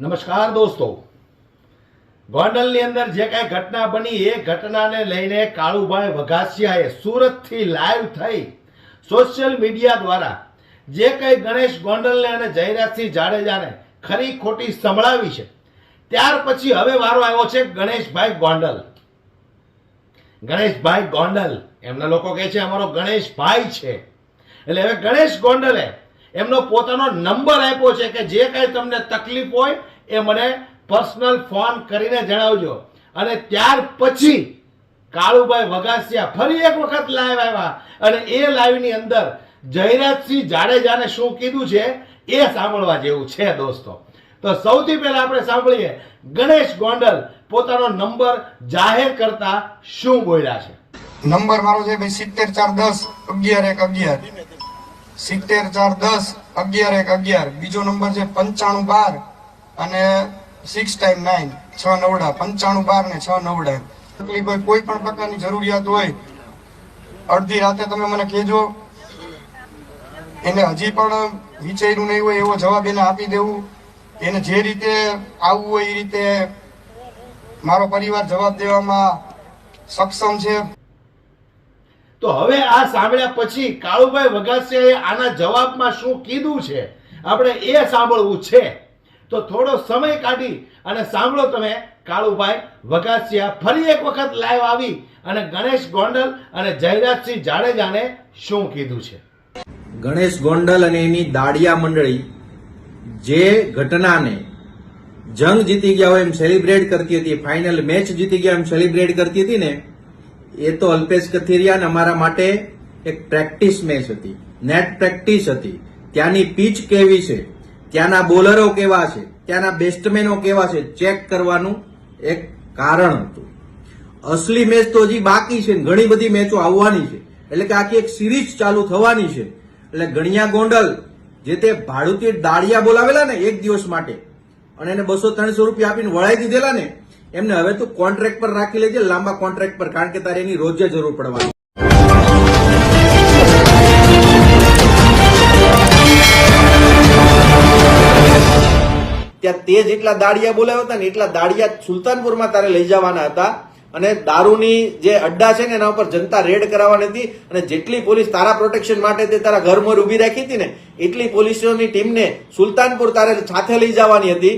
નમસ્કાર દોસ્તો. ગોંડલની અંદર જે કાંઈ ઘટના બની, એ ઘટનાને લઈને કાળુભાઈ વઘાસિયાએ સુરતથી લાઈવ થઈ સોશિયલ મીડિયા દ્વારા જે કંઈ ગણેશ ગોંડલને અને જયરાજસિંહ જાડેજાને ખરી ખોટી સંભળાવી છે, ત્યાર પછી હવે વારો આવ્યો છે ગણેશભાઈ ગોંડલ. ગણેશભાઈ ગોંડલ. એમના લોકો કહે છે, અમારો ગણેશભાઈ છે. એટલે હવે ગણેશ ગોંડલે એમનો પોતાનો નંબર આપ્યો છે કે જે કાંઈ તમને તકલીફ હોય એ મને પર્સનલ ફોન કરીને જણાવજો. અને ત્યાર પછી કાળુભાઈ વગાસિયા ફરી એક વખત લાઈવ આવ્યા. અને એ લાઈવની અંદર જયરાજસિંહ જાડેજાને શું કીધું છે એ સાંભળવા જેવું છે, દોસ્તો. તો સૌથી પહેલા આપણે સાંભળીએ, ગણેશ ગોંડલ પોતાનો નંબર જાહેર કરતા શું બોલ્યા છે? નંબર મારો છે ભાઈ સિત્તેર ચાર દસ અગિયાર એક અગિયાર. સિત્તેર ચાર દસ, અગિયાર એક અગિયાર. બીજો નંબર છે પંચાણું બાર અને સિક્સ ટાઈમ નાઇન છ નવડા. પંચાણું બાર ને છ નવડા. તકલીફ હોય, કોઈ પણ પ્રકારની જરૂરિયાત હોય, અડધી રાતે તમે મને કહેજો. એને હજી પણ વિચાર્યું નહીં હોય, એવો જવાબ એને આપી દેવું. એને જે રીતે આવવું હોય એ રીતે મારો પરિવાર જવાબ દેવામાં સક્ષમ છે. તો હવે આ સાંભળ્યા પછી કાળુભાઈ વગાસિયાએ આના જવાબમાં શું કીધું છે? આપણે એ સાંભળવું છે. તો થોડો સમય કાઢી અને સાંભળો તમે કાળુભાઈ વગાસિયા ફરી એક વખત લાઈવ આવી અને ગણેશ ગોંડલ અને જયરાજસિંહ જાડેજાને શું કીધું છે? ગણેશ ગોંડલ અને એની દાડિયા મંડળી જે ઘટનાને જંગ જીતી ગયા હોય એમ સેલિબ્રેટ કરતી હતી ફાઇનલ મેચ જીતી ગયા એમ સેલિબ્રેટ કરતી હતી ને એ તો અલ્પેશ કથિરિયાન અમારા માટે એક પ્રેક્ટિસ મેચ હતી. નેટ પ્રેક્ટિસ હતી. ત્યાંની પીચ કેવી છે? ત્યાંના બોલરો કેવા છે? ત્યાંના બેસ્ટમેનો કેવા છે? ચેક કરવાનું એક કારણ હતું. અસલી મેચ તો હજી બાકી છે ઘણી બધી મેચો આવવાની છે. એટલે કે આખી એક સિરીઝ ચાલુ થવાની છે. એટલે ગણિયા ગોંડલ જે તે ભાડુતી દાળિયા બોલાવેલા ને એક દિવસ માટે અને એને બસો ત્રણસો રૂપિયા આપીને વળાઈ દીધેલા ને એમને હવે તું કોન્ટ્રાક્ટ પર રાખી લેજે, લાંબા કોન્ટ્રાક્ટ પર, કારણ કે તારે એની રોજે જરૂર પડવાની. ત્યાં તે જેટલા દાડિયા બોલાવ્યા હતા ને એટલા દાડિયા સુલતાનપુરમાં તારે લઈ જવાના હતા. અને દારૂની જે અડ્ડા છે ને એના ઉપર જનતા રેડ કરાવવાની હતી. અને જેટલી પોલીસ તારા પ્રોટેક્શન માટે તે તારા ઘર મોર ઊભી રાખી હતી ને, એટલી પોલીસોની ટીમને સુલતાનપુર તારે સાથે લઈ જવાની હતી.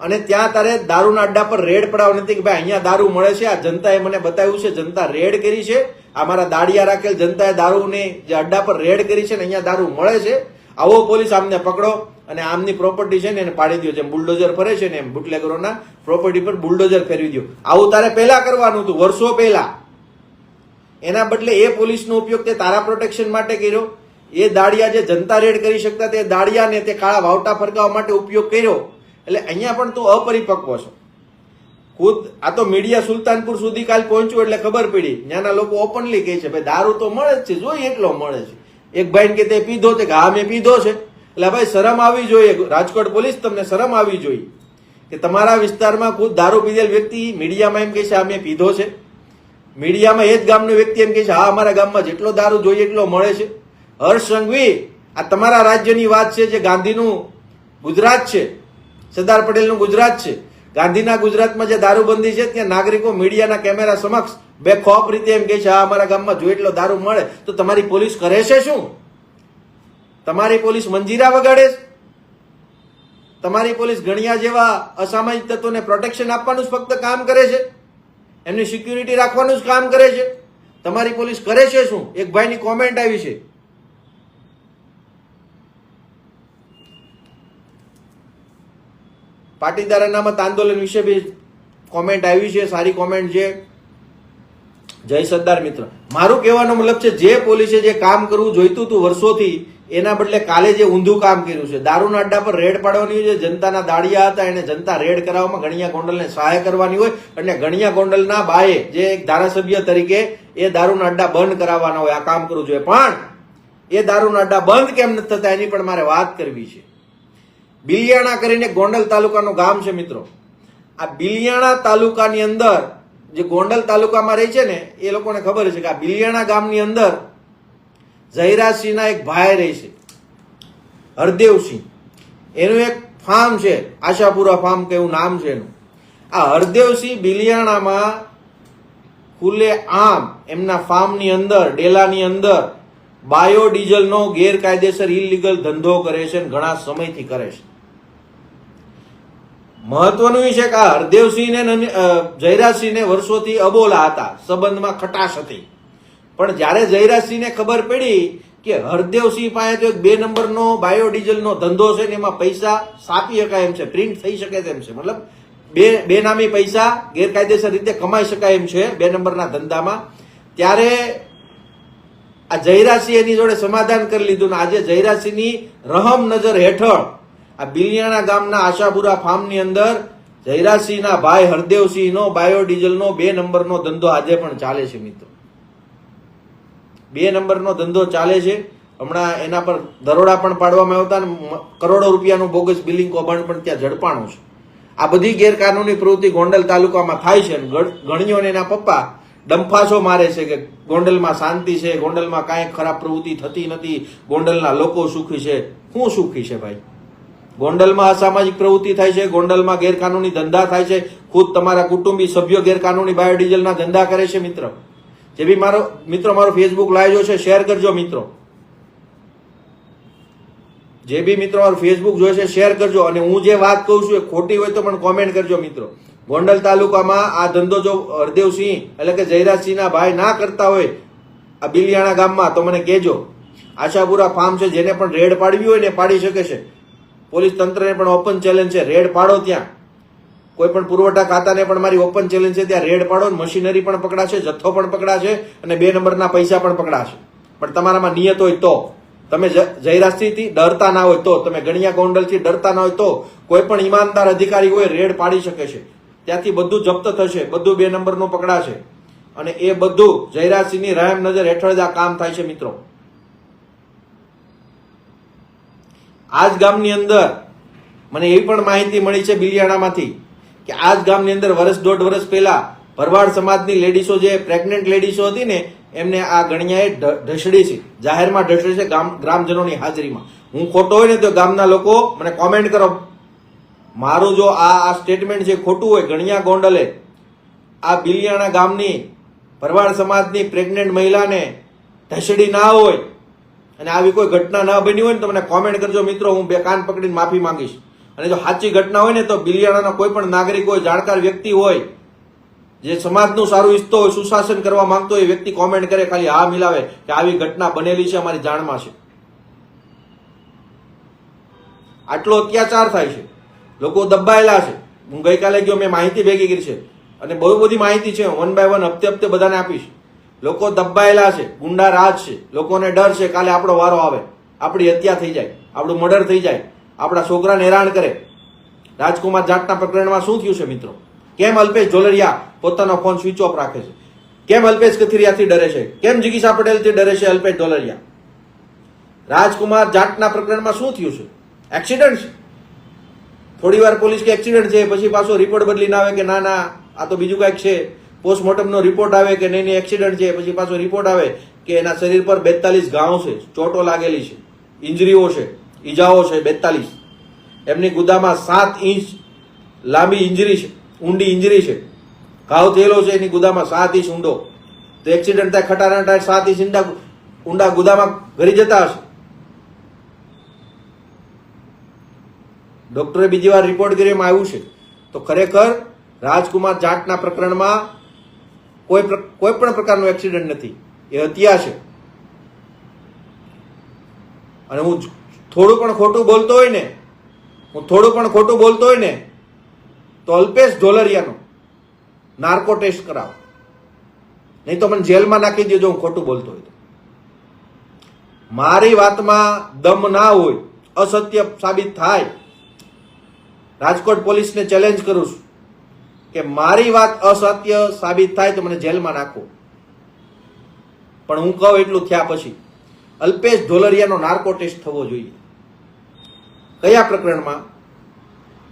અને ત્યાં તારે દારૂના અડ્ડા પર રેડ પડાવવાની હતી કે ભાઈ અહીંયા દારૂ મળે છે, આ જનતાએ મને બતાવ્યું છે, જનતા રેડ કરી છે. આ મારા દાડિયા રાખેલ જનતાએ દારૂને જે અડ્ડા પર રેડ કરી છે ને અહીંયા દારૂ મળે છે. આવો પોલીસ આમને પકડો અને આમની પ્રોપર્ટી છે ને એને પાડી દો જેમ બુલડોઝર ફરે છે ને એમ બુટલેગરોના પ્રોપર્ટી પર બુલડોઝર ફેરવી દો આવું તારે પહેલા કરવાનું હતું, વર્ષો પહેલા. એના બદલે એ પોલીસનો ઉપયોગ તે તારા પ્રોટેક્શન માટે કર્યો. એ દાડિયા જે જનતા રેડ કરી શકતા તે દાડિયાને તે કાળા વાવટા ફરકાવવા માટે ઉપયોગ કર્યો. એટલે અહીંયા પણ તું અપરિપક્વ છો. ખુદ, આ તો મીડિયા સુલતાનપુર સુધી કાલ પહોંચ્યું એટલે ખબર પડી. ત્યાંના લોકો ઓપનલી કહે છે, ભાઈ, દારૂ તો મળે જ છે, જોઈ એટલો મળે છે. એક ભાઈ કે, તે પીધો છે. કે, હા, મેં પીધો છે. એટલે ભાઈ, શરમ આવી જોઈએ. રાજકોટ પોલીસ તમને શરમ આવી જોઈએ. કે તમારા વિસ્તારમાં ખુદ દારૂ પીધેલ વ્યક્તિ મીડિયામાં એમ કહે છે આ મેં પીધો છે. મીડિયામાં એ જ ગામનો વ્યક્તિ એમ કહે છે, હા, અમારા ગામમાં જેટલો દારૂ જોઈએ એટલો મળે છે. હર્ષ સંઘવી, આ તમારા રાજ્યની વાત છે જે ગાંધીનું ગુજરાત છે. સરદાર પટેલનું ગુજરાત છે. ગાંધીના ગુજરાતમાં જે દારૂબંધી છે ત્યાં નાગરિકો મીડિયાના કેમેરા સમક્ષ બે ખોફ રીતે એમ કહે છે આ અમારા ગામમાં જો એટલો દારૂ મળે તો તમારી પોલીસ કરે છે શું? તમારી પોલીસ મંજીરા વગાડે તમારી પોલીસ ગણિયા જેવા અસામાજિક તત્વોને પ્રોટેક્શન આપવાનું જ ફક્ત કામ કરે છે? એમની સિક્યુરિટી રાખવાનું જ કામ કરે છે? તમારી પોલીસ કરે છે શું? એક ભાઈની કોમેન્ટ આવી છે. પાટીદાર અનામત આંદોલન વિશે બી કોમેન્ટ આવી છે, સારી કોમેન્ટ છે. જય સરદાર મિત્ર. મારું કહેવાનો મતલબ છે, જે પોલીસે જે કામ કરવું જોઈતું હતું વર્ષોથી, એના બદલે કાલે જે ઊંધું કામ કર્યું છે. દારૂના અડ્ડા પર રેડ પાડવાની હોય જનતાના દાડિયા હતા, એને જનતા રેડ કરાવવામાં ગણિયા ગોંડલને સહાય કરવાની હોય, અને ગણિયા ગોંડલના બાએ જે એક ધારાસભ્ય તરીકે એ દારૂના અડ્ડા બંધ કરાવવાના હોય, આ કામ કરવું જોઈએ. પણ એ દારૂના અડ્ડા બંધ કેમ નથી થતા, એની પણ મારે વાત કરવી છે. બિલિયાણા કરીને ગોંડલ તાલુકાનું ગામ છે મિત્રો. આ બિલિયાણા તાલુકાની અંદર જે ગોંડલ તાલુકામાં રહે છે ને, એ લોકોને ખબર છે કે આ બિલિયાણા ગામની અંદર જયરાજસિંહના એક ભાઈ રહે છે. હરદેવસિંહ. એનું એક ફાર્મ છે, આશાપુરા ફાર્મ કે એવું નામ છે એનું. આ હરદેવસિંહ બિલિયાણામાં ખુલ્લે આમ એમના ફાર્મની અંદર, ડેલાની અંદર બાયોડીઝલનો ગેરકાયદેસર ઇલીગલ ધંધો કરે છે અને ઘણા સમયથી કરે છે. મહત્વનું એ છે કે આ હરદેવસિંહને જયરાજસિંહને વર્ષોથી અબોલા હતા, સંબંધમાં ખટાશ હતી. પણ જ્યારે જયરાજસિંહને ખબર પડી કે હરદેવસિંહ પાસે તો એક બે નંબરનો બાયોડીઝલનો ધંધો છે ને એમાં પૈસા સાપી શકાય એમ છે, પ્રિન્ટ થઈ શકે તેમ છે. મતલબ બે બેનામી પૈસા ગેરકાયદેસર રીતે કમાઈ શકાય એમ છે બે નંબરના ધંધામાં. ત્યારે આ જયરાજસિંહ એની જોડે સમાધાન કરી લીધું ને આજે જયરાજસિંહની રહમ નજર હેઠળ આ બિલિયાણા ગામના આશાપુરા ફાર્મની અંદર જયરાજસિંહના ભાઈ હરદેવસિંહનો બાયોડીઝલનો બે નંબરનો ધંધો આજે પણ ચાલે છે મિત્રો. બે નંબરનો ધંધો ચાલે છે. હમણાં એના પર દરોડા પણ પાડવામાં આવતા કરોડો રૂપિયાનું બોગસ બિલિંગ કૌભાંડ પણ ત્યાં ઝડપાણું છે. આ બધી ગેરકાનૂની પ્રવૃત્તિ ગોંડલ તાલુકામાં થાય છે ગણ- એના પપ્પા ડંફાસો મારે છે કે ગોંડલમાં શાંતિ છે, ગોંડલમાં કાંઈ ખરાબ પ્રવૃત્તિ થતી નથી, ગોંડલના લોકો સુખી છે. શું સુખી છે ભાઈ. ગોંડલમાં અસામાજિક પ્રવૃત્તિ થાય છે, ગોંડલમાં ગેરકાનૂની ધંધા થાય છે. ખુદ તમારા કુટુંબી સભ્યો ગેરકાનૂની બાયોડીઝલના ધંધા કરે છે, મિત્ર. જે બી મારો, મિત્રો, મારો ફેસબુક લાઈવ છે શેર કરજો, મિત્રો. જે બી મિત્રો મારો ફેસબુક જોશે શેર કરજો. અને હું જે વાત કહું છું એ ખોટી હોય તો પણ કોમેન્ટ કરજો, મિત્રો. ગોંડલ તાલુકામાં આ ધંધો જો હરદેવસિંહ એટલે કે જયરાજસિંહના ભાઈ ના કરતા હોય, આ બિલિયાણા ગામમાં, તો મને કહેજો. આશાપુરા ફાર્મ છે, જેને પણ રેડ પાડવી હોય ને પાડી શકે છે. પોલીસ તંત્રને પણ ઓપન ચેલેન્જ છે, રેડ પાડો ત્યાં. કોઈ પણ પુરવઠા ખાતાને પણ મારી ઓપન ચેલેન્જ છે, ત્યાં રેડ પાડો મશીનરી પણ પકડાશે, જથ્થો પણ પકડાશે અને બે નંબરના પૈસા પણ પકડાશે. પણ તમારામાં નિયત હોય તો. તમે જયરાજસિંહથી ડરતા ના હોય તો. તમે ગણિયા ગોંડલથી ડરતા ના હોય તો. કોઈ પણ ઈમાનદાર અધિકારી હોય, રેડ પાડી શકે છે. ત્યાંથી બધું જપ્ત થશે, બધું બે નંબરનું પકડાશે. અને એ બધું જયરાજસિંહની રહેમ નજર હેઠળ જ આ કામ થાય છે, મિત્રો. આજ ગામની અંદર મને એવી પણ માહિતી મળી છે બિલિયાણામાંથી કે આજ ગામની અંદર વર્ષ દોઢ વર્ષ પહેલા ભરવાડ સમાજની લેડીસો જે પ્રેગ્નન્ટ લેડીસો હતી ને, એમને આ ગણિયાએ ઢસડી છે. જાહેરમાં ઢસડી છે ગામ, ગ્રામજનોની હાજરીમાં. હું ખોટો હોય ને તો ગામના લોકો મને કોમેન્ટ કરો. મારું જો આ આ સ્ટેટમેન્ટ છે ખોટું હોય, ગણિયા ગોંડલે, આ બિલિયાણા ગામની ભરવાડ સમાજની પ્રેગ્નેન્ટ મહિલાને ઢસડી ના હોય અને આવી કોઈ ઘટના ન બની હોય ને તો મને કોમેન્ટ કરજો મિત્રો, હું બે કાન પકડીને માફી માંગીશ. અને જો સાચી ઘટના હોય ને તો બિલિયાણાના કોઈ પણ નાગરિક હોય, જાણકાર વ્યક્તિ હોય, જે સમાજનું સારું ઈચ્છતો હોય, સુશાસન કરવા માંગતો હોય વ્યક્તિ કોમેન્ટ કરે, ખાલી હા મિલાવે કે આવી ઘટના બનેલી છે, અમારી જાણમાં છે. આટલો અત્યાચાર થાય છે. લોકો દબાયેલા છે. હું ગઈકાલે ગયો, મેં માહિતી ભેગી કરી છે. અને બહુ બધી માહિતી છે વન બાય વન હપ્તે હપ્તે બધાને આપીશ. લોકો દબાયેલા છે, ગુંડા રાજ છે, લોકોને ડર છે, કાલે આપણો વારો આવે. આપણી હત્યા થઈ જાય, આપણું મર્ડર થઈ જાય, આપણા છોકરાને હેરાન કરે. રાજકુમાર જાટના પ્રકરણમાં શું થયું છે, મિત્રો? કેમ અલ્પેશ ઝોલરિયા પોતાનો ફોન સ્વિચ ઓફ રાખે છે? કેમ અલ્પેશ કથિરિયાથી ડરે છે? કેમ જિગીશા પટેલથી ડરે છે અલ્પેશ ઢોલરિયા રાજકુમાર જાટના પ્રકરણમાં શું થયું છે? એક્સિડન્ટ છે. થોડી વાર પોલીસ કે એક્સિડન્ટ છે, પછી પાછો રિપોર્ટ બદલીને આવે કે ના ના, આ તો બીજું કાંઈક છે. પોસ્ટમોર્ટમનો રિપોર્ટ આવે કે નહીં નહીં એક્સિડન્ટ છે, પછી પાછો રિપોર્ટ આવે કે એના શરીર પર બેતાલીસ ઘાવ છે, ચોટો લાગેલી છે, ઇન્જરીઓ છે, ઈજાઓ છે, બેતાલીસ. એમની ગુદામાં સાત ઇંચ લાંબી ઇન્જરી છે, ઊંડી ઇન્જરી છે. ઘાવ થયેલો છે, એની ગુદામાં સાત ઇંચ ઊંડો. તો એક્સિડન્ટ થાય ખટારા ટાયર સાત ઇંચ ઊંડા ઊંડા ગુદામાં ઘરી જતા હશે. ડોક્ટરે બીજી વાર રિપોર્ટ કરવામાં આવ્યું છે. તો ખરેખર રાજકુમાર જાટના પ્રકરણમાં કોઈ કોઈ પણ પ્રકારનું એક્સિડન્ટ નથી. એ હત્યા છે. અને હું થોડું પણ ખોટું બોલતો હોય ને, હું થોડું પણ ખોટું બોલતો હોય ને, તો અલ્પેશ ઢોલરિયાનો નાર્કો ટેસ્ટ કરાવો. નહીં તો મને જેલમાં નાખી દેજો, હું ખોટું બોલતો હોય તો. મારી વાતમાં દમ ના હોય, અસત્ય સાબિત થાય રાજકોટ પોલીસને ચેલેન્જ કરું છું કે મારી વાત અસત્ય સાબિત થાય તો મને જેલમાં નાખો. પણ હું કહું એટલું થયા પછી અલ્પેશ ઢોલરિયાનો નાર્કો ટેસ્ટ થવો જોઈએ. કયા પ્રકરણમાં?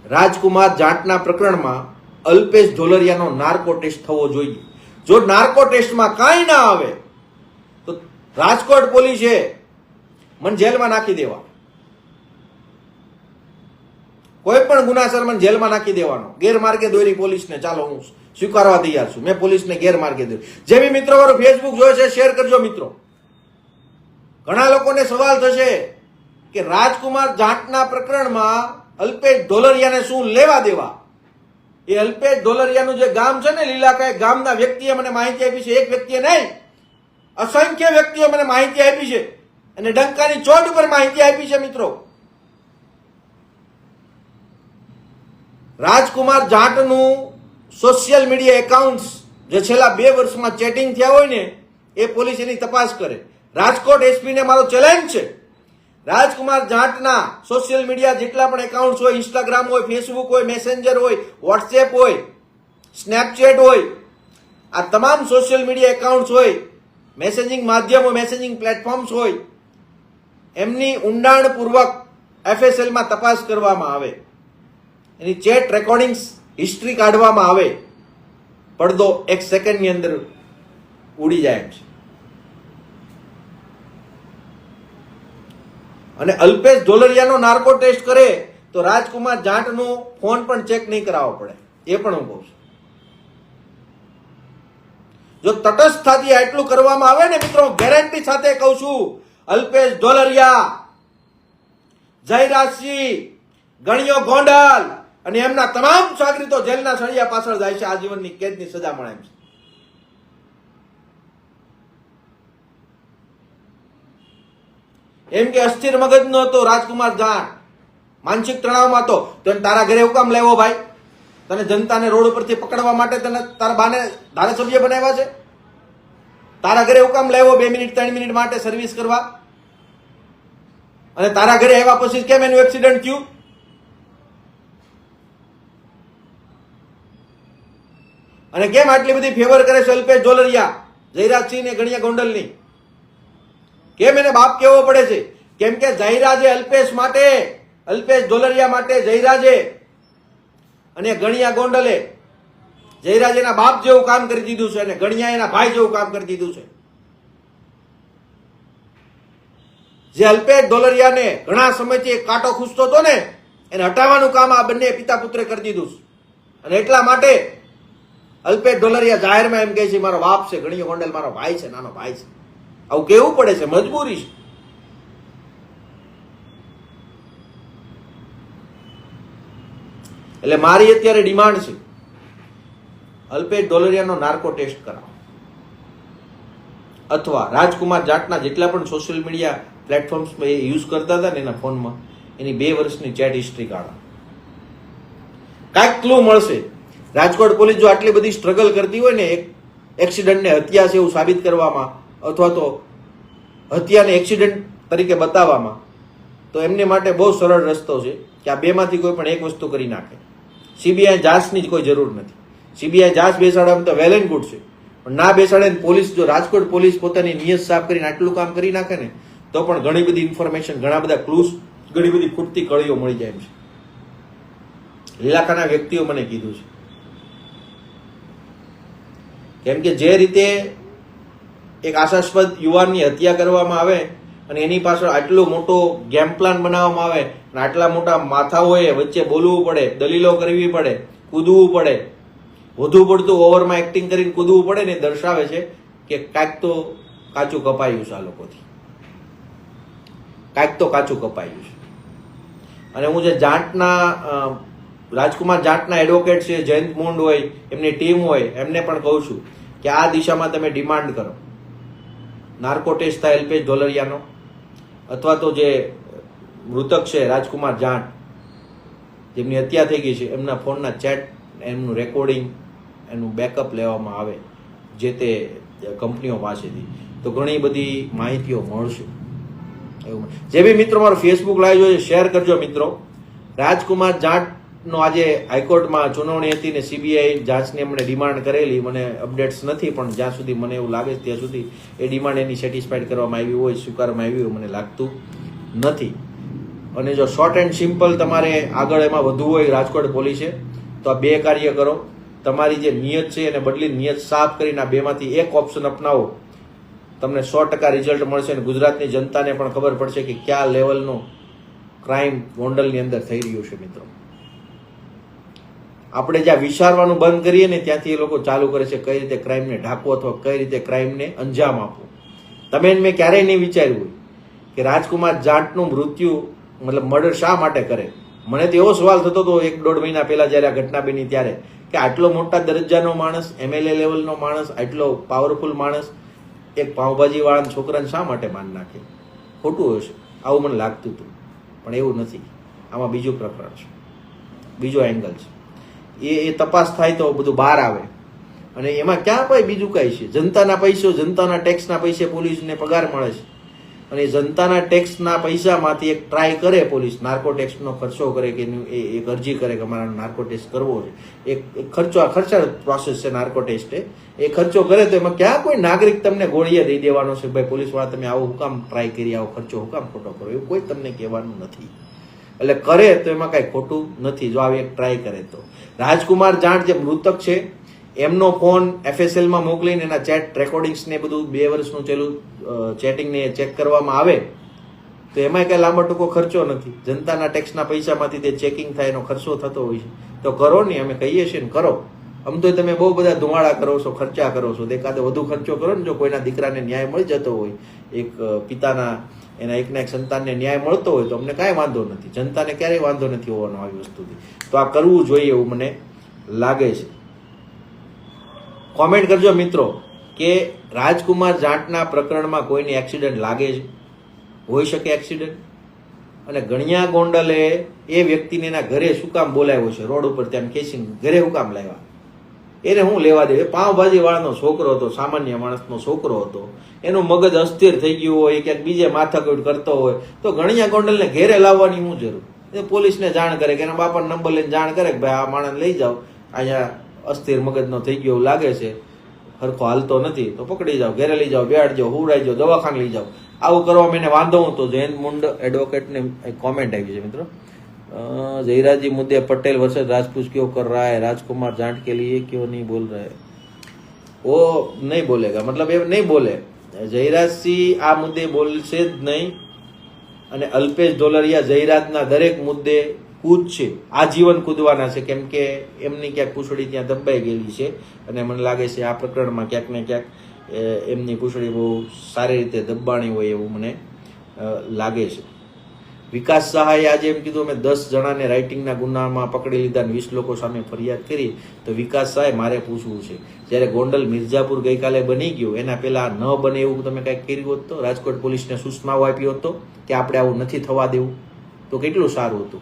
રાજકુમાર જાટના પ્રકરણમાં અલ્પેશ ઢોલરિયાનો નાર્કો ટેસ્ટ થવો જોઈએ. જો નાર્કો ટેસ્ટમાં કાંઈ ના આવે, તો રાજકોટ પોલીસે મને જેલમાં નાખી દેવા. કોઈ પણ ગુનાસરમાં જેલમાં નાખી દેવાનો. ગેરમાર્ગે દોરી પોલીસને. ચાલો હું સ્વીકારવા તૈયાર છું. મેં પોલીસને ગેરમાર્ગે દોરી. જે બી મિત્રો વાળો ફેસબુક જોયો છે શેર કરજો મિત્રો. ઘણા લોકોને સવાલ થશે કે રાજકુમાર જાટના પ્રકરણમાં અલ્પેશ ઢોલરિયાને શું લેવા દેવા? એ અલ્પેશ ઢોલરિયાનું જે ગામ છે ને લીલાકા એ ગામના વ્યક્તિએ મને માહિતી આપી છે. એક વ્યક્તિએ નહીં, અસંખ્ય વ્યક્તિઓ મને માહિતી આપી છે. અને ડંકાની ચોટ ઉપર માહિતી આપી છે મિત્રો. રાજકુમાર જાટનું સોશિયલ મીડિયા એકાઉન્ટ્સ જે છેલ્લા બે વર્ષમાં ચેટિંગ થયા હોય ને, એ પોલીસ એની તપાસ કરે. રાજકોટ એસપીને મારો ચેલેન્જ છે. રાજકુમાર જાટના સોશિયલ મીડિયા જેટલા પણ એકાઉન્ટ્સ હોય ઇન્સ્ટાગ્રામ હોય ફેસબુક હોય મેસેન્જર હોય વોટ્સએપ હોય સ્નેપચેટ હોય, આ તમામ સોશિયલ મીડિયા એકાઉન્ટ્સ હોય મેસેજિંગ માધ્યમો મેસેજિંગ પ્લેટફોર્મ્સ હોય, એમની ઊંડાણપૂર્વક એફએસએલમાં તપાસ કરવામાં આવે. એની ચેટ રેકોર્ડિંગ્સ હિસ્ટ્રી કાઢવામાં આવે, પડદો એક સેકન્ડની અંદર ઉડી જાય છે. અને અલ્પેશ ઢોલરિયાનો નાર્કો ટેસ્ટ કરે, તો રાજકુમાર જાટનો ફોન પણ ચેક નહીં કરાવવો પડે. એ પણ હું કહું છું. જો તટસ્થતાથી આટલું કરવામાં આવે ને, મિત્રો ગેરંટી સાથે કહું છું, અલ્પેશ ઢોલરિયા, જયરાજસિંહ, ગણિયો ગોંડલ અને એમના તમામ સાગરીતો જેલના સળિયા પાછળ જાય છે. આજીવનની કેદની સજા મળે છે. એમ કે અસ્થિર મગજનો હતો રાજકુમાર જાણ. માનસિક તણાવમાં હતો. તો તારા ઘરે હુકામ લેવો ભાઈ? તને જનતાને રોડ ઉપરથી પકડવા માટે તને તારા બાને ધારાસભ્ય બનાવ્યા છે? તારા ઘરે હુકામ લેવો બે મિનિટ, ત્રણ મિનિટ માટે સર્વિસ કરવા? અને તારા ઘરે આવ્યા પછી કેમ એનું એક્સિડન્ટ થયું? અને કેમ આટલી બધી ફેવર કરે છે અલ્પેશ જોલરિયા જયરાજસિંહ ને ગણિયા ગોંડલની. કેમ એને બાપ કેવો પડે છે? કેમ કે જયરાજે અલ્પેશ માટે, અલ્પેશ જોલરિયા માટે જયરાજે અને ગણિયા ગોંડલે જયરાજ એના બાપ જેવું કામ કરી દીધું છે અને ગણિયા એના ભાઈ જેવું કામ કરી દીધું છે. જે અલ્પેશ ધોલરિયાને ઘણા સમયથી એક કાંટો ખૂસતો હતો ને, એને હટાવવાનું કામ આ બંને પિતા પુત્રે કરી દીધું અને એટલા માટે અલ્પેશ ઢોલરિયા જાહેરમાં એમ કહે છે, મારો બાપ છે ગણિયો ગોંડલ મારો ભાઈ છે, નાનો ભાઈ છે. આવું કેવું પડે છે? મજબૂરી છે. એટલે મારી અત્યારે ડિમાન્ડ છે અલ્પેશ ડોલરિયાનો નાર્કો ટેસ્ટ કરાવો. અથવા રાજકુમાર જાટના જેટલા પણ સોશિયલ મીડિયા પ્લેટફોર્મ્સમાં એ યુઝ કરતા હતા ને એના ફોનમાં, એની બે વર્ષની ચેટ હિસ્ટ્રી કાઢો. કાંઈક ક્લુ મળશે. રાજકોટ પોલીસ જો આટલી બધી સ્ટ્રગલ કરતી હોય ને, એક એક્સિડન્ટને હત્યા છે એવું સાબિત કરવામાં, અથવા તો હત્યાને એક્સિડન્ટ તરીકે બતાવવામાં, તો એમને માટે બહુ સરળ રસ્તો છે કે આ બેમાંથી કોઈ પણ એક વસ્તુ કરી નાખે. સીબીઆઈ જાંચની જ કોઈ જરૂર નથી. સીબીઆઈ જાંચ બેસાડવામાં તો વેલ એન્ડ ગુડ છે. પણ ના બેસાડે પોલીસ જો રાજકોટ પોલીસ પોતાની નિયત સાફ કરીને આટલું કામ કરી નાખે ને, તો પણ ઘણી બધી ઇન્ફોર્મેશન ઘણા બધા ક્લૂઝ ઘણી બધી ખૂટતી કળીઓ મળી જાય એમ છે. લીલાખાના વ્યક્તિઓ મને કીધું છે. કેમ કે જે રીતે એક આશાસ્પદ યુવાનની હત્યા કરવામાં આવે અને એની પાછળ આટલો મોટો ગેમ પ્લાન બનાવવામાં આવે અને આટલા મોટા માથાઓએ વચ્ચે બોલવું પડે, દલીલો કરવી પડે, કૂદવું પડે, વધુ પડતું ઓવરમાં એક્ટિંગ કરીને કૂદવું પડે ને દર્શાવે છે કે કાંઈક તો કાચું કપાયું છે આ લોકોથી. કાંઈક તો કાચું કપાયું છે. અને હું જે જાટના રાજકુમાર જાટના એડવોકેટ છે, જયંત મુંડ હોય, એમની ટીમ હોય, એમને પણ કહું છું કે આ દિશામાં તમે ડિમાન્ડ કરો. નાર્કો ટેસ્ટ થાય અલ્પેશ ઢોલરિયાનો અથવા તો જે મૃતક છે, રાજકુમાર જાટ, જેમની હત્યા થઈ ગઈ છે, એમના ફોનના ચેટ એમનું રેકોર્ડિંગ એનું બેકઅપ લેવામાં આવે, જે તે કંપનીઓ પાસેથી. તો ઘણી બધી માહિતીઓ મળશે. એવું જે બી મિત્રો મારો ફેસબુક લાઈવ જોઈએ શેર કરજો મિત્રો. રાજકુમાર જાટનો આજે હાઈકોર્ટમાં સુનાવણી હતી ને સીબીઆઈ જાંચની એમણે ડિમાન્ડ કરેલી, મને અપડેટ્સ નથી, પણ જ્યાં સુધી મને એવું લાગે ત્યાં સુધી એ ડિમાન્ડ એની સેટિસ્ફાઈડ કરવામાં આવી હોય, સ્વીકારવામાં આવી હોય, મને લાગતું નથી. અને જો શોર્ટ એન્ડ સિમ્પલ તમારે આગળ એમાં વધુ હોય, રાજકોટ પોલીસે, તો આ બે કાર્ય કરો. તમારી જે નિયત છે, એને બદલી નિયત સાફ કરીને આ બેમાંથી એક ઓપ્શન અપનાવો. તમને સો ટકા રિઝલ્ટ મળશે અને ગુજરાતની જનતાને પણ ખબર પડશે કે કયા લેવલનો ક્રાઇમ ગોંડલની અંદર થઈ રહ્યું છે, મિત્રો. આપણે જ્યાં વિચારવાનું બંધ કરીએ ને ત્યાંથી એ લોકો ચાલુ કરે છે કઈ રીતે ક્રાઇમને ઢાંકવો અથવા કઈ રીતે ક્રાઇમને અંજામ આપવો. તમે મેં ક્યારેય નહીં વિચાર્યું કે રાજકુમાર જાટનું મૃત્યુ મતલબ મર્ડર શા માટે કરે? મને તો એવો સવાલ થતો હતો એક દોઢ મહિના પહેલા જ્યારે આ ઘટના બની ત્યારે કે આટલો મોટા દરજ્જાનો માણસ એમએલએ લેવલનો માણસ, આટલો પાવરફુલ માણસ, એક પાઉંભાજીવાળાના છોકરાને શા માટે માન નાખે? ખોટું હશે. આવું મને લાગતું હતું. પણ એવું નથી. આમાં બીજું પ્રકરણ છે. બીજો એંગલ છે. એ એ તપાસ થાય તો બધું બહાર આવે. અને એમાં ક્યાં ભાઈ બીજું કઈ છે? જનતાના પૈસો, જનતાના ટેક્સના પૈસે પોલીસને પગાર મળે છે. અને જનતાના ટેક્સના પૈસામાંથી એક ટ્રાય કરે પોલીસ. નાર્કો ટેક્સનો ખર્ચો કરે કે એ અરજી કરે કે અમારા નાર્કો ટેસ્ટ કરવો છે. એક ખર્ચો, આ ખર્ચા પ્રોસેસ છે નાર્કો ટેસ્ટ એ ખર્ચો કરે તો એમાં ક્યાં કોઈ નાગરિક તમને ગોળીએ દઈ દેવાનો છે ભાઈ પોલીસવાળા તમે આવો હુકામ ટ્રાય કરી, આવો ખર્ચો હુકામ ખોટો કરો? એવું કોઈ તમને કહેવાનું નથી. એટલે કરે તો એમાં કાંઈ ખોટું નથી. જો આવી એક ટ્રાય કરે તો. રાજકુમાર જાણ જે મૃતક છે, એમનો ફોન એફએસએલમાં મોકલીને એના ચેટ રેકોર્ડિંગ્સને બધું બે વર્ષનું ચેલું ચેટિંગને ચેક કરવામાં આવે, તો એમાં કાંઈ લાંબો ટૂંકો ખર્ચો નથી. જનતાના ટેક્સના પૈસામાંથી તે ચેકિંગ થાય એનો ખર્ચો થતો હોય છે. તો કરો ને, અમે કહીએ છીએ ને કરો. આમ તો તમે બહુ બધા ધુમાડા કરો છો, ખર્ચા કરો છો. એકાદો વધુ ખર્ચો કરો ને, જો કોઈના દીકરાને ન્યાય મળી જતો હોય, એક પિતાના એના એકના એક સંતાનને ન્યાય મળતો હોય તો અમને કાંઈ વાંધો નથી. જનતાને ક્યારેય વાંધો નથી હોવાનો આવી વસ્તુથી. તો આ કરવું જોઈએ એવું મને લાગે છે. કોમેન્ટ કરજો મિત્રો કે રાજકુમાર જાટના પ્રકરણમાં કોઈને એક્સિડન્ટ લાગે છે? હોઈ શકે એક્સિડન્ટ અને ગણિયા ગોંડલે એ વ્યક્તિને એના ઘરે શું કામ બોલાવ્યો છે? રોડ ઉપર ત્યાં ખેંચીને ઘરે શું કામ લાવ્યા? એને હું લેવા દે? પાવભાજી વાળાનો છોકરો હતો, સામાન્ય માણસનો છોકરો હતો. એનું મગજ અસ્થિર થઈ ગયું હોય, ક્યાંક બીજે માથાકૂટ કરતો હોય, તો ગણિયા ગોંડલને ઘેરે લાવવાની શું જરૂર. એ પોલીસને જાણ કરે કે એના બાપાને નંબર લઈને જાણ કરે કે ભાઈ આ માણસ લઈ જાઓ. અહીંયા અસ્થિર મગજનો થઈ ગયો એવું લાગે છે. હરખો હાલતો નથી. તો પકડી જાઓ, ઘેરે લઈ જાઓ, બેહાડજો, હુવડાઈ જાઓ, દવાખાને લઈ જાઓ. આવું કરવામાં એને વાંધો હતો. જૈન મુંડ એડવોકેટને કોમેન્ટ આવી છે મિત્રો. जयराज जी मुद्दे पटेल वर्सेस राजपूत क्यों कर रहा है राजकुमार जाट के लिए क्यों नहीं बोल रहे वो नहीं बोलेगा मतलब એ નહીં બોલે જયરાજસિંહ આ મુદ્દે બોલશે જ નહીં અને અલ્પેશ ઢોલરિયા જયરાજના દરેક મુદ્દે કૂદશે આજીવન કૂદવાના છે કેમ કે એમની ક્યાંક પૂંછડી ત્યાં દબાઈ ગયેલી છે અને મને લાગે છે આ પ્રકરણમાં ક્યાંક ને ક્યાંક એ, એમની પૂંછડી બહુ સારી રીતે દબાણી હોય એવું મને અ, લાગે છે વિકાસ સહાય આજે એમ કીધું, અમે દસ જણાને રાઇટિંગના ગુનામાં પકડી લીધા અને વીસ લોકો સામે ફરિયાદ કરી. તો વિકાસ સહાય મારે પૂછવું છે. જ્યારે ગોંડલ મિર્ઝાપુર ગઈકાલે બની ગયું, એના પહેલા ન બને એવું તમે કંઈક કર્યું હોત તો? રાજકોટ પોલીસને સૂચનાઓ આપ્યો હોત કે આપણે આવું નથી થવા દેવું? તો કેટલું સારું હતું?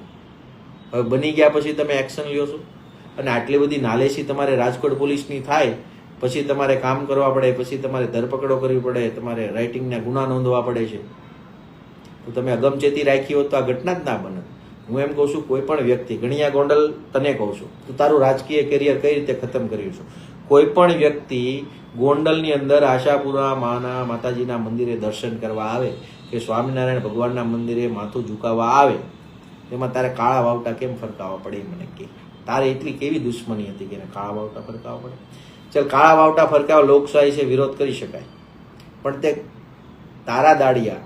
હવે બની ગયા પછી તમે એક્શન લ્યો છો? અને આટલી બધી નાલેસી તમારે રાજકોટ પોલીસની થાય, પછી તમારે કામ કરવા પડે, પછી તમારે ધરપકડો કરવી પડે, તમારે રાઇટિંગના ગુના નોંધવા પડે છે. તો તમે અગમચેતી રાખી હોત તો આ ઘટના જ ના બને હું એમ કહું છું, કોઈ પણ વ્યક્તિ, ગણિયા ગોંડલ તને કહું છું, તું તારું રાજકીય કેરિયર કઈ રીતે ખતમ કર્યું છું? કોઈ પણ વ્યક્તિ ગોંડલની અંદર આશાપુરા માના માતાજીના મંદિરે દર્શન કરવા આવે કે સ્વામિનારાયણ ભગવાનના મંદિરે માથું ઝુકાવવા આવે, એમાં તારે કાળા વાવટા કેમ ફરકાવવા પડે મને કે તારે એટલી કેવી દુશ્મની હતી કે કાળા વાવટા ફરકાવવા પડે? ચાલ, કાળા વાવટા ફરકાવ, લોકશાહી છે, વિરોધ કરી શકાય. પણ તે તારા દાડિયા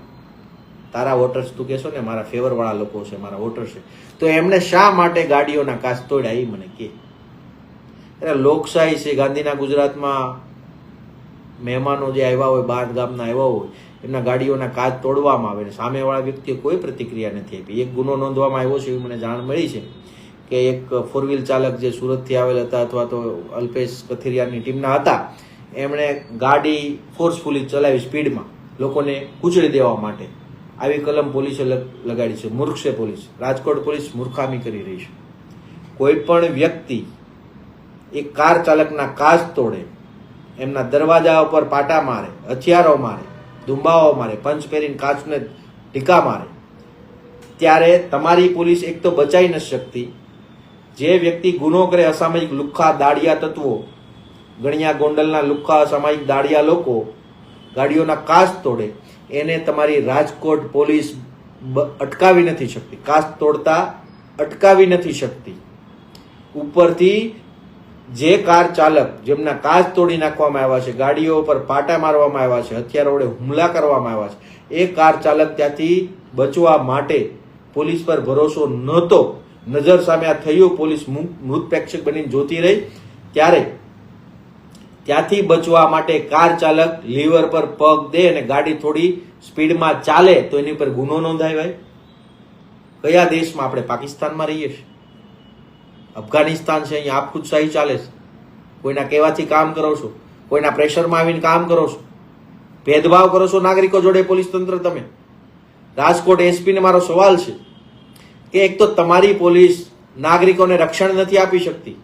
તારા વોટર્સ તું કહેશો ને, મારા ફેવરવાળા લોકો છે, મારા વોટર્સ છે. તો એમણે શા માટે ગાડીઓના કાચ તોડ્યા એ મને કે. એટલે લોકશાહી છે, ગાંધીના ગુજરાતમાં મહેમાનો જે આવ્યા હોય બાર ગામના આવ્યા હોય, એમના ગાડીઓના કાચ તોડવામાં આવે ને, સામેવાળા વ્યક્તિએ કોઈ પ્રતિક્રિયા નથી આપી. એક ગુનો નોંધવામાં આવ્યો છે એવી મને જાણ મળી છે કે એક ફોર વ્હીલ ચાલક જે સુરતથી આવેલ હતા અથવા તો અલ્પેશ કથિરિયાની ટીમના હતા, એમણે ગાડી ફોર્સફુલી ચલાવી સ્પીડમાં લોકોને કૂચડી દેવા માટે આવી કલમ પોલીસે લગ- લગાડી છે. મૂર્ખ પોલીસ. રાજકોટ પોલીસ મૂર્ખામી કરી રહી છે. કોઈ પણ વ્યક્તિ એક કાર ચાલકના કાચ તોડે, એમના દરવાજા ઉપર પાટા મારે, હથિયારો મારે, દુંબાઓ મારે, પંચ પહેરીને કાચને ટીકા મારે, ત્યારે તમારી પોલીસ એક તો બચાઈ ન શકતી. જે વ્યક્તિ ગુનો કરે અસામાજિક લુખ્ખા દાડિયા તત્વો, ગણિયા ગોંડલના લુખ્ખા અસામાજિક દાડિયા લોકો, ગાડીઓના કાચ તોડે એને તમારી રાજકોટ પોલીસ અટકાવી નથી શકતી. કાચ તોડતા અટકાવી નથી શકતી. ઉપરથી જે કાર ચાલક, જેમના કાચ તોડી નાખવામાં આવ્યા છે, ગાડીઓ પર પાટા મારવામાં આવ્યા છે, હથિયારો વડે હુમલા કરવામાં આવ્યા છે, એ કાર ચાલક ત્યાંથી બચવા માટે પોલીસ પર ભરોસો નહોતો. નજર સામે આ થયું, પોલીસ મુ- મૃત પ્રેક્ષક બનીને જોતી રહી. ત્યારે ત્યાંથી બચવા માટે કાર ચાલક લીવર પર પગ દે અને ગાડી થોડી સ્પીડમાં ચાલે તો એની પર ગુનો નોંધાય ભાઈ. કયા દેશમાં આપણે પાકિસ્તાનમાં રહીએ છીએ? અફઘાનિસ્તાન છે, અહીંયા આપખુદશાહી ચાલે છે. કોઈના કહેવાથી કામ કરો છો? કોઈના પ્રેશરમાં આવીને કામ કરો છો? ભેદભાવ કરો છો નાગરિકો જોડે પોલીસ તંત્ર તમે? રાજકોટ એસપીને મારો સવાલ છે કે એક તો તમારી પોલીસ નાગરિકોને રક્ષણ નથી આપી શકતી.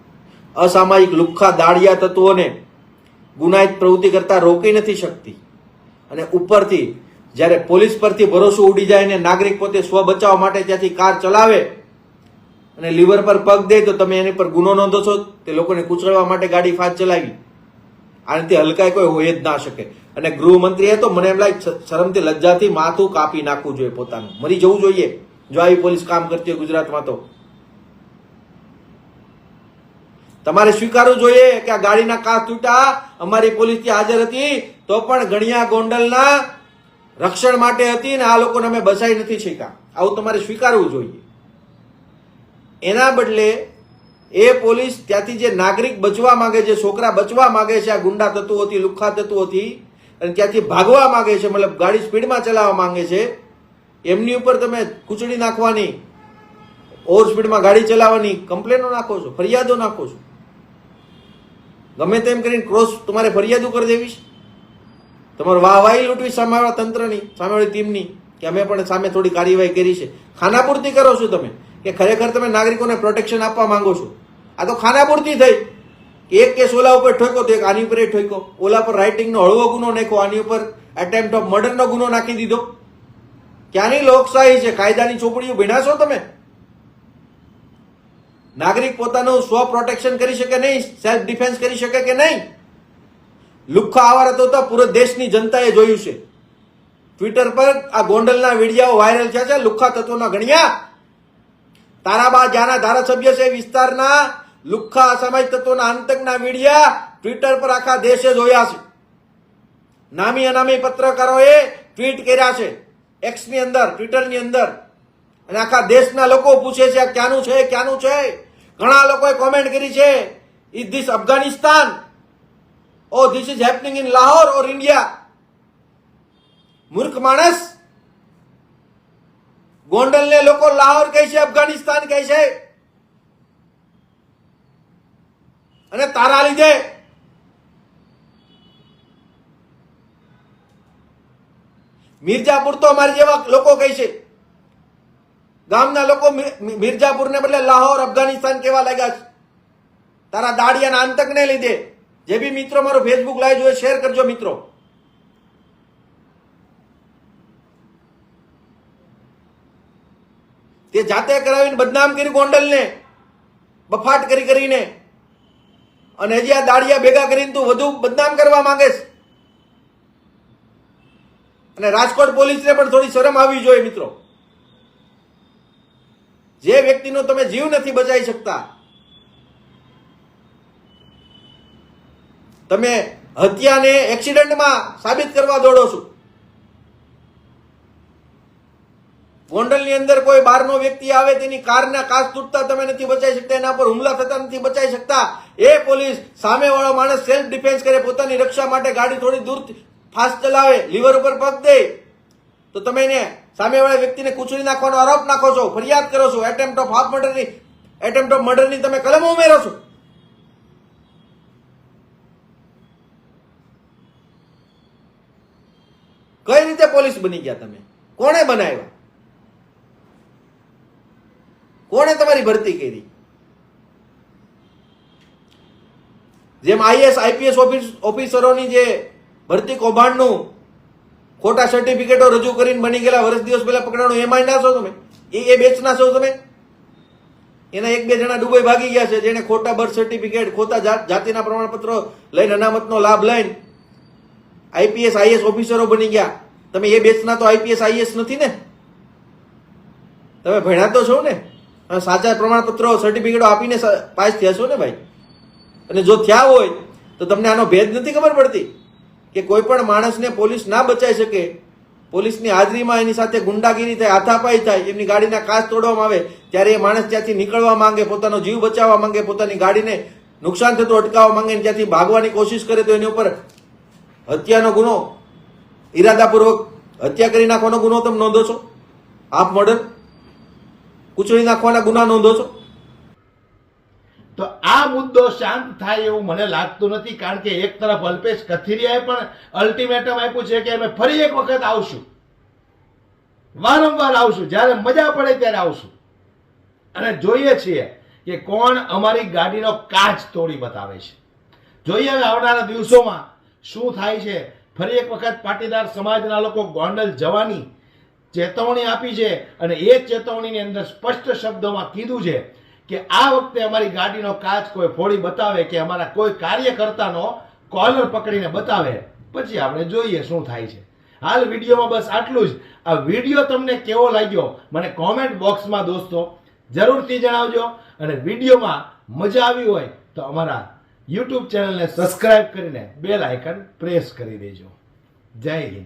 અસામાયિક લુખ્ખા દાળિયા તત્વોને ગુનાહિત પ્રવૃત્તિ કરતા રોકી નથી શકતી. અને ઉપરથી જ્યારે પોલીસ પરથી ભરોસો ઉડી જાય ને નાગરિક પોતે સ્વ બચાવ માટે ત્યાંથી કાર ચલાવે અને લીવર પર પગ દે તો તમે એની પર ગુનો નોંધો છો, તે લોકોને કુચળવા માટે ગાડી ફાસ્ટ ચલાવી. આનાથી હલકાય કોઈ હોય જ ના શકે. અને ગૃહમંત્રીએ તો મને એમ લાગે શરમથી લજ્જાથી માથું કાપી નાખવું જોઈએ પોતાનું. મરી જવું જોઈએ. જો આવી પોલીસ કામ કરતી હોય ગુજરાતમાં તો. તમારે સ્વીકારવું જોઈએ કે આ ગાડીના કાચ તૂટા અમારી પોલીસ ત્યાં હાજર હતી, તો પણ ગણિયા ગોંડલના રક્ષણ માટે હતી ને આ લોકોને અમે બસાઈ નથી શીખા આવું તમારે સ્વીકારવું જોઈએ. એના બદલે એ પોલીસ ત્યાંથી જે નાગરિક બચવા માંગે છે, છોકરા બચવા માંગે છે, આ ગુંડા તત્વોથી, લુખ્ખા તત્વોથી, અને ત્યાંથી ભાગવા માંગે છે, મતલબ ગાડી સ્પીડમાં ચલાવવા માંગે છે, એમની ઉપર તમે કૂચડી નાખવાની, ઓવર સ્પીડમાં ગાડી ચલાવવાની કમ્પ્લેનો નાખો છો, ફરિયાદો નાખો છો. ગમે તેમ કરીને ક્રોસ તમારે ફરિયાદો કરી દેવી છે તમારે વાહવાહી લૂંટવી સામેવાળા તંત્રની સામેવાળી ટીમની, કે અમે પણ સામે થોડી કાર્યવાહી કરી છે. ખાનાપૂર્તિ કરો છો તમે, કે ખરેખર તમે નાગરિકોને પ્રોટેક્શન આપવા માંગો છો. આ તો ખાનાપૂર્તિ થઈ. એક કેસ ઓલા ઉપર ઠોક્યો તો એક આની ઉપર ઠોકો ઓલા પર રાઇટિંગનો હળવો ગુનો નાખ્યો, આની ઉપર એટેમ્પ્ટ ઓફ મર્ડરનો ગુનો નાખી દીધો. ક્યાંની લોકશાહી છે? કાયદાની ચોપડીઓ ભીણા છો તમે? નાગરિક પોતાનું સ્વ પ્રોટેક્શન કરી શકે નહીં સેલ્ફ ડિફેન્સ કરી શકે કે નહીં? લુખ્ખા આવાર હતો તો પૂરો દેશની જનતાએ જોયું છે. ટ્વિટર પર આ ગોંડલના વીડિયો વાયરલ થયા છે, લુખ્ખા તત્વોના ગણ્યા. તારાબા જ્યાંના ધારાસભ્ય છે વિસ્તારના લુખ્ખા અસામાજિક તત્વોના આતંકના વિડીયા ટ્વિટર પર આખા દેશે જોયા છે. નામી અનામી પત્રકારોએ ટ્વીટ કર્યા છે એક્સની અંદર ટ્વિટરની અંદર. અને આખા દેશના લોકો પૂછે છે, આ ક્યાંનું છે ક્યાંનું છે? ઘણા લોકોએ કોમેન્ટ કરી છે is this Afghanistan oh this is happening in Lahore or India મૂર્ખ માણસ? ગોંડલને લોકો લાહોર કહે છે અફઘાનિસ્તાન કહે છે. અને તારા લીધે મિર્જાપુર તો અમારી જેવા લોકો કહે છે. ગામના લોકો મિર્જાપુરને બદલે લાહોર, અફઘાનિસ્તાન કેવા લાગ્યા છે? તારા દાડિયાના આતંકને લીધે. જે બી મિત્રો મારો ફેસબુક લાઈવ જોયે શેર કરજો મિત્રો. તે જાતે કરાવીને બદનામ કર્યું ગોંડલને, બફાટ કરી કરીને, અને હજી આ દાડિયા ભેગા કરીને તું વધુ બદનામ કરવા માંગે છે અને રાજકોટ પોલીસને પણ થોડી શરમ આવવી જોઈએ મિત્રો. જે વ્યક્તિનો તમે જીવ નથી બચાવી શકતા, તમે હત્યાને એક્સિડન્ટમાં સાબિત કરવા દોડો છો. ગોંડલની અંદર કોઈ બહારનો વ્યક્તિ આવે, તેની કારના કાચ તૂટતા તમે નથી બચાવી શકતા, એના પર હુમલા થતા નથી બચાવી શકતા. એ પોલીસ સામેવાળો માણસ સેલ્ફ ડિફેન્સ કરે, પોતાની રક્ષા માટે ગાડી થોડી દૂર ફાસ્ટ ચલાવે, લીવર ઉપર પગ દે. તો તમે એને સામેવાળા વ્યક્તિને કૂચડી નાખવાનો આરોપ નાખો છો, ફરિયાદ કરો છો એટેમ્પ્ટ ઓફ હાફ મર્ડરની એટેમ્પ્ટ ઓફ મર્ડરની તમે કલમો ઉમેરો છો. કઈ રીતે પોલીસ બની ગયા તમે? કોણે બનાવ્યા? કોણે તમારી ભરતી કરી? જેમ આઈએસ, આઈપીએસ ઓફિસરોની જે ભરતી કૌભાંડનું ખોટા સર્ટિફિકેટો રજૂ કરીને બની ગયેલા વર્ષ દિવસ પહેલા પકડાણું એમાં ના છો તમે. એ એ બેચના છો તમે. એના એક બે જણા દુબઈ ભાગી ગયા છે જેને ખોટા બર્થ સર્ટિફિકેટ ખોટા જાતિના પ્રમાણપત્રો લઈને અનામતનો લાભ લઈને આઈપીએસ આઈએસ ઓફિસરો બની ગયા. તમે એ બેચના તો આઈપીએસ આઈએસ નથી ને? તમે ભણ્યા તો છો ને? સાચા પ્રમાણપત્રો સર્ટિફિકેટો આપીને પાસ થયા છો ને ભાઈ? અને જો થયા હોય, તો તમને આનો ભેદ નથી ખબર પડતી. કે કોઈ પણ માણસને પોલીસ ના બચાવી શકે, પોલીસની હાજરીમાં એની સાથે ગુંડાગીરી થાય હાથાપાઈ થાય, એમની ગાડીના કાચ તોડવામાં આવે, ત્યારે એ માણસ ત્યાંથી નીકળવા માંગે, પોતાનો જીવ બચાવવા માંગે, પોતાની ગાડીને નુકસાન થતું અટકાવવા માંગે ત્યાંથી ભાગવાની કોશિશ કરે તો એની ઉપર હત્યાનો ગુનો, ઈરાદાપૂર્વક હત્યા કરી નાખવાનો ગુનો તમે નોંધો છો? આપ મર્ડર? કૂચડી નાખવાના ગુના નોંધો છો? તો આ મુદ્દો શાંત થાય એવું મને લાગતું નથી, કારણ કે એક તરફ અલ્પેશ કથિરિયાએ પણ અલ્ટિમેટમ આપ્યું છે કે અમે ફરી એક વખત આવશું. વારંવાર આવશું. જ્યારે મજા પડે ત્યારે આવશું. અને જોઈએ છીએ કે કોણ અમારી ગાડીનો કાચ તોડી બતાવે છે. જોઈએ આવનારા દિવસોમાં શું થાય છે. ફરી એક વખત પાટીદાર સમાજના લોકો ગોંડલ જવાની ચેતવણી આપી છે અને એ ચેતવણીની અંદર સ્પષ્ટ શબ્દોમાં કીધું છે કે આ વખતે અમારી ગાડીનો કાચ કોઈ ફોડી બતાવે કે અમારા કોઈ કાર્યકર્તાનો કોલર પકડીને બતાવે, પછી આપણે જોઈએ શું થાય છે. હાલ વિડીયોમાં બસ આટલું જ. આ વીડિયો તમને કેવો લાગ્યો મને કોમેન્ટ બોક્સમાં દોસ્તો જરૂરથી જણાવજો અને વિડીયોમાં મજા આવી હોય તો અમારા યુટ્યુબ ચેનલને સબસ્ક્રાઇબ કરીને બેલ આઇકન પ્રેસ કરી દેજો. જય હિન્દ.